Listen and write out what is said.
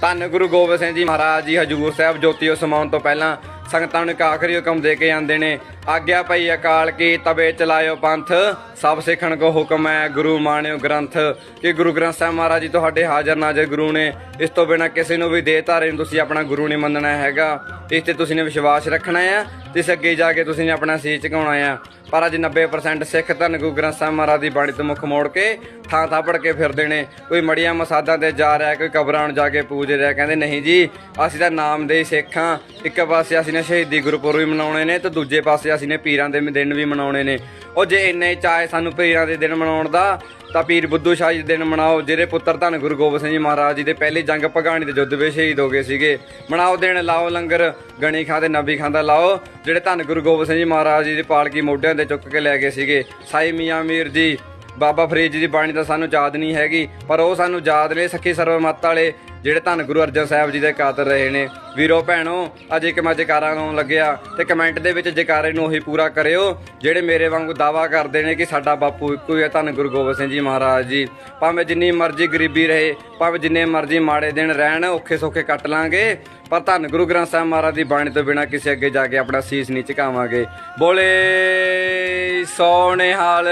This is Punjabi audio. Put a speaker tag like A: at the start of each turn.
A: ਧੰਨ ਗੁਰੂ ਗੋਬਿੰਦ ਸਿੰਘ ਜੀ ਮਹਾਰਾਜ ਜੀ, ਹਜੂਰ ਸਾਹਿਬ ਜੋਤੀ ਸਮਾਉਣ ਤੋਂ ਪਹਿਲਾਂ ਸੰਗਤਾਂ ਨੂੰ ਇੱਕ ਆਖਰੀ ਹੁਕਮ ਦੇ ਕੇ ਜਾਂਦੇ ਨੇ। ਆਗਿਆ ਪਈ ਅਕਾਲ ਕੀ, ਤਵੇ ਚਲਾਇਓ ਪੰਥ। ਸਭ ਸਿੱਖਣ ਕੋ ਹੁਕਮ ਹੈ, ਗੁਰੂ ਮਾਣਿਓ ਗ੍ਰੰਥ। ਕਿ ਗੁਰੂ ਗ੍ਰੰਥ ਸਾਹਿਬ ਮਹਾਰਾਜ ਜੀ ਤੁਹਾਡੇ ਹਾਜ਼ਰ ਨਾਜ਼ਰ ਗੁਰੂ ਨੇ, ਇਸ ਤੋਂ ਬਿਨਾ ਕਿਸੇ ਨੂੰ ਵੀ ਦੇ ਧਾਰੇ ਨੂੰ ਤੁਸੀਂ ਆਪਣਾ ਗੁਰੂ ਨਹੀਂ ਮੰਨਣਾ ਹੈਗਾ। ਇਸ ਤੇ ਤੁਸੀਂ ਨੇ ਵਿਸ਼ਵਾਸ ਰੱਖਣਾ ਆ, ਤੇ ਇਸ ਅੱਗੇ ਜਾ ਕੇ ਤੁਸੀਂ ਨੇ ਆਪਣਾ ਸੀਸ ਝੁਕਾਉਣਾ ਆ। ਪਰ ਅੱਜ 90% ਸਿੱਖ ਧੰਨ ਗੁਰੂ ਗ੍ਰੰਥ ਸਾਹਿਬ ਮਹਾਰਾਜ ਦੀ ਬਾਣੀ ਤੋਂ ਮੁੱਖ ਮੋੜ ਕੇ ਥਾਂ ਥਾਂ ਪੜ ਕੇ ਫਿਰਦੇ ਨੇ। ਕੋਈ ਮੜੀਆਂ ਮਸਾਦਾਂ ਤੇ ਜਾ ਰਿਹਾ, ਕੋਈ ਕਬਰਾਂ ਨੂੰ ਜਾ ਕੇ ਪੂਜ ਰਿਹਾ, ਕਹਿੰਦੇ ਨਹੀਂ ਜੀ, ਅਸੀਂ ਤਾਂ ਨਾਮ ਦੇ ਹੀ ਸਿੱਖ ਹਾਂ। ਇੱਕ ਪਾਸੇ ਅਸੀਂ ਨੇ ਸ਼ਹੀਦੀ ਗੁਰਪੁਰਬ ਵੀ ਮਨਾਉਣੇ ਨੇ, ਤੇ ਦੂਜੇ ਪਾਸੇ ਅਸੀਂ ਨੇ ਪੀਰਾਂ ਦੇ ਦਿਨ ਵੀ ਮਨਾਉਣੇ ਨੇ। ਉਹ ਜੇ ਇੰਨੇ ਚਾਹੇ ਸਾਨੂੰ ਪੀਰਾਂ ਦੇ ਦਿਨ ਮਨਾਉਣ ਦਾ, ਤਾਂ ਪੀਰ ਬੁੱਧੂ ਸ਼ਾਹ ਜੀ ਦਿਨ ਮਨਾਓ ਜਿਹੜੇ ਪੁੱਤਰ ਧੰਨ ਗੁਰੂ ਗੋਬਿੰਦ ਸਿੰਘ ਜੀ ਮਹਾਰਾਜ ਜੀ ਦੇ ਪਹਿਲੀ ਜੰਗ ਭਗਾਣੀ ਦੇ ਯੁੱਧ ਵਿੱਚ ਸ਼ਹੀਦ ਹੋ ਗਏ ਸੀਗੇ। ਮਨਾਓ ਦਿਨ, ਲਾਓ ਲੰਗਰ, ਗਣੀ ਖਾਂ ਤੇ ਨਬੀ ਖਾਂ ਦਾ ਲਾਓ, ਜਿਹੜੇ ਧੰਨ ਗੁਰੂ ਗੋਬਿੰਦ ਸਿੰਘ ਜੀ ਮਹਾਰਾਜ ਜੀ ਦੀ ਪਾਲਕੀ ਮੋਢਿਆਂ ਤੇ ਚੁੱਕ ਕੇ ਲੈ ਗਏ ਸੀਗੇ। ਸਾਈ ਮੀਆਂ ਮੀਰ ਜੀ ਬਾਬਾ ਫਰੀਦ ਜੀ ਦੀ ਬਾਣੀ ਤਾਂ ਸਾਨੂੰ ਯਾਦ ਨਹੀਂ ਹੈਗੀ, ਪਰ ਉਹ ਸਾਨੂੰ ਯਾਦ ਨੇ ਸੱਖੀ ਸਰਵਮਤ ਵਾਲੇ, ਜਿਹੜੇ ਧੰਨ ਗੁਰੂ ਅਰਜਨ ਸਾਹਿਬ ਜੀ ਦੇ ਕਾਤਰ ਰਹੇ ਨੇ। ਵੀਰੋ ਭੈਣੋ, ਅੱਜ ਇੱਕ ਮੈਂ ਜਕਾਰਾ ਲਾਉਣ ਲੱਗਿਆ ਤੇ ਕਮੈਂਟ ਦੇ ਵਿੱਚ ਜਕਾਰੇ ਨੂੰ ਉਹੀ ਪੂਰਾ ਕਰਿਓ, ਜਿਹੜੇ ਮੇਰੇ ਵਾਂਗੂ ਦਾਵਾ ਕਰਦੇ ਨੇ ਕਿ ਸਾਡਾ ਬਾਪੂ ਇੱਕੋ ਹੀ ਹੈ, ਧੰਨ ਗੁਰੂ ਗੋਬਿੰਦ ਸਿੰਘ ਜੀ ਮਹਾਰਾਜ ਜੀ। ਭਾਵੇਂ ਜਿੰਨੀ ਮਰਜ਼ੀ ਗਰੀਬੀ ਰਹੇ, ਭਾਵੇਂ ਜਿੰਨੇ ਮਰਜ਼ੀ ਮਾੜੇ ਦਿਨ ਰਹਿਣ, ਔਖੇ ਸੌਖੇ ਕੱਟ ਲਾਂਗੇ, ਪਰ ਧੰਨ ਗੁਰੂ ਗ੍ਰੰਥ ਸਾਹਿਬ ਮਹਾਰਾਜ ਦੀ ਬਾਣੀ ਤੋਂ ਬਿਨਾ ਕਿਸੇ ਅੱਗੇ ਜਾ ਕੇ ਆਪਣਾ ਸੀਸ ਨਹੀਂ ਝੁਕਾਵਾਂਗੇ। ਬੋਲੇ ਸੋਨੇ ਹਾਲ।